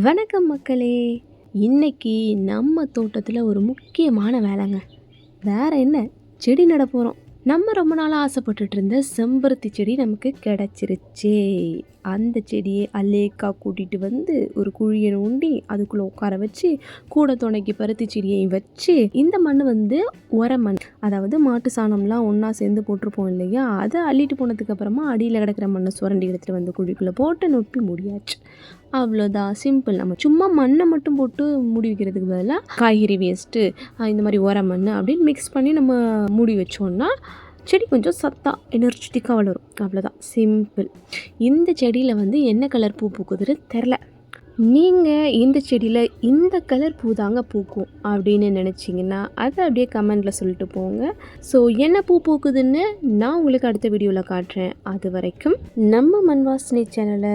வணக்கம் மக்களே. இன்னைக்கு நம்ம தோட்டத்தில் ஒரு முக்கியமான வேலைங்க. வேற என்ன? செடி நட போகிறோம் நம்ம ரொம்ப நாளாக ஆசைப்பட்டுட்டு இருந்த செம்பருத்தி செடி நமக்கு கிடச்சிருச்சே. அந்த செடியை அலேக்கா கூட்டிகிட்டு வந்து ஒரு குழியை நோண்டி அதுக்குள்ளே உட்கார வச்சு கூட துணைக்கு பருத்தி செடியையும் வச்சு இந்த மண் வந்து உர மண். அதாவது மாட்டு சாணம்லாம் ஒன்றா சேர்ந்து போட்டிருப்போம் இல்லையா? அதை அள்ளிட்டு போனதுக்கப்புறமா அடியில் கிடக்கிற மண்ணை சுரண்டி எடுத்துகிட்டு வந்து குழிக்குள்ளே போட்டு நொப்பி முடியாச்சு. அவ்வளோதான் சிம்பிள் நம்ம சும்மா மண்ணை மட்டும் போட்டு மூடி வைக்கிறதுக்கு பதிலாக காய்கறி வேஸ்ட்டு இந்த மாதிரி உர மண் அப்படின்னு மிக்ஸ் பண்ணி நம்ம மூடி வச்சோம்னா செடி கொஞ்சம் சத்தாக எனர்ஜெட்டிக்காக வளரும். அவ்வளோதான் சிம்பிள் இந்த செடியில் வந்து என்ன கலர் பூ பூக்குதுன்னு தெரில நீங்கள் இந்த செடியில் இந்த கலர் பூ தாங்க பூக்கும் அப்படின்னு நினச்சிங்கன்னா அதை அப்படியே கமெண்டில் சொல்லிட்டு போங்க. ஸோ என்ன பூ பூக்குதுன்னு நான் உங்களுக்கு அடுத்த வீடியோவில் காட்டுறேன். அது வரைக்கும் நம்ம மண் வாசனை சேனலை